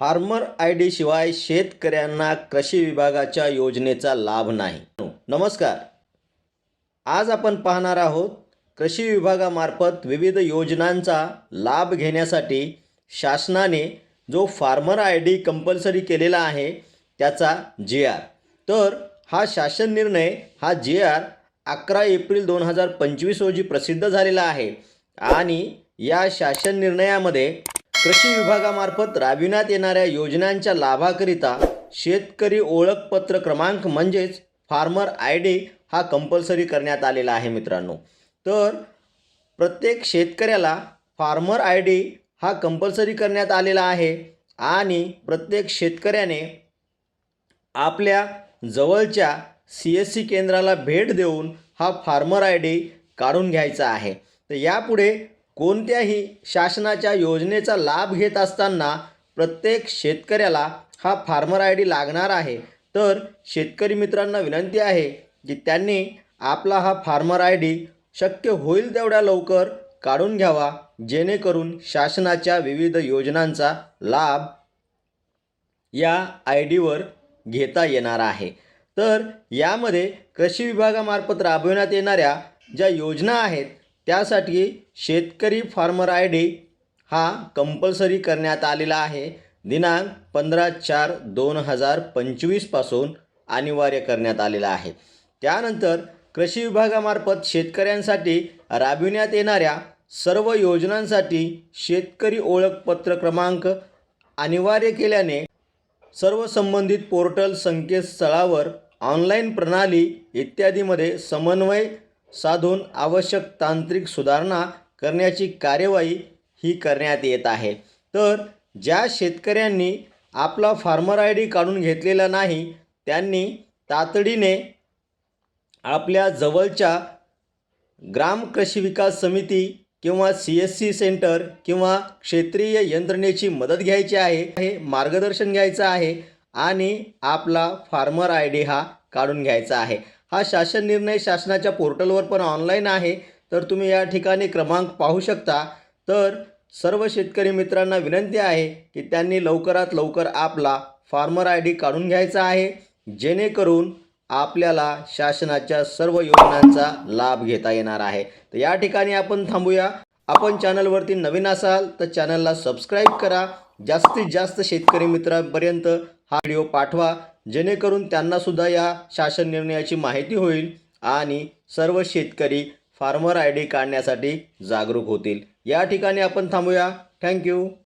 Farmer I D शिवाय शेतकऱ्यांना कृषी विभागाच्या योजनेचा लाभ नाही. नमस्कार. आज आपण पाहणार आहोत कृषी विभागामार्फत विविध योजनांचा लाभ घेण्यासाठी शासनाने जो फार्मर आय डी कंपल्सरी केलेला आहे त्याचा जे आर. तर हा शासन निर्णय हा जे आर अकरा एप्रिल दोन हजार पंचवीस रोजी प्रसिद्ध झालेला आहे. आणि या शासन निर्णयामध्ये कृषी विभागामार्फत राबविण्यात येणाऱ्या योजनांच्या लाभाकरिता शेतकरी ओळखपत्र क्रमांक म्हणजेच फार्मर आय डी हा कंपल्सरी करण्यात आलेला आहे मित्रांनो. तर प्रत्येक शेतकऱ्याला फार्मर आय डी हा कंपल्सरी करण्यात आलेला आहे आणि प्रत्येक शेतकऱ्याने आपल्या जवळच्या सी एस सी केंद्राला भेट देऊन हा फार्मर आय डी काढून घ्यायचा आहे. तर यापुढे कोणत्याही शासनाच्या योजनेचा लाभ घेत असताना प्रत्येक शेतकऱ्याला हा फार्मर आय डी लागणार आहे. तर शेतकरी मित्रांना विनंती आहे की त्यांनी आपला हा फार्मर आय डी शक्य होईल तेवढ्या लवकर काढून घ्यावा जेणेकरून शासनाच्या विविध योजनांचा लाभ या आय डीवर घेता येणार आहे. तर यामध्ये कृषी विभागामार्फत राबविण्यात येणाऱ्या ज्या योजना आहेत त्यासाठी शेतकरी फार्मर आय डी हा कंपल्सरी करण्यात आलेला आहे. दिनांक पंधरा चार दोन हजार पंचवीसपासून अनिवार्य करण्यात आलेला आहे. त्यानंतर कृषी विभागामार्फत शेतकऱ्यांसाठी राबविण्यात येणाऱ्या सर्व योजनांसाठी शेतकरी ओळखपत्र क्रमांक अनिवार्य केल्याने सर्व संबंधित पोर्टल संकेतस्थळावर ऑनलाईन प्रणाली इत्यादीमध्ये समन्वय साधून आवश्यक तांत्रिक सुधारणा करण्याची कार्यवाही ही करण्यात येत आहे. तर ज्या शेतकऱ्यांनी आपला फार्मर आय डी काढून घेतलेला नाही त्यांनी तातडीने आपल्या जवळच्या ग्राम कृषी विकास समिती किंवा सी एस सी सेंटर किंवा क्षेत्रीय यंत्रणेची मदत घ्यायची आहे हे मार्गदर्शन घ्यायचं आहे आणि आपला फार्मर आय डी हा काढून घ्यायचा आहे. हा शासन निर्णय शासनाच्या पोर्टलवर पण ऑनलाईन आहे. तर तुम्ही या ठिकाणी क्रमांक पाहू शकता. तर सर्व शेतकरी मित्रांना विनंती आहे की त्यांनी लवकरात लवकर आपला फार्मर आय डी काढून घ्यायचा आहे. जेणेकरून आपल्याला शासनाच्या सर्व योजनांचा लाभ घेता येणार आहे. तर या ठिकाणी आपण थांबूया. आपण चॅनलवरती नवीन असाल तर चॅनलला सबस्क्राईब करा. जास्तीत जास्त शेतकरी मित्रांपर्यंत हा व्हिडिओ पाठवा. जेणेकरून त्यांनासुद्धा या शासन निर्णयाची माहिती होईल आणि सर्व शेतकरी फार्मर आय डी काढण्यासाठी जागरूक होतील. या ठिकाणी आपण थांबूया. थँक्यू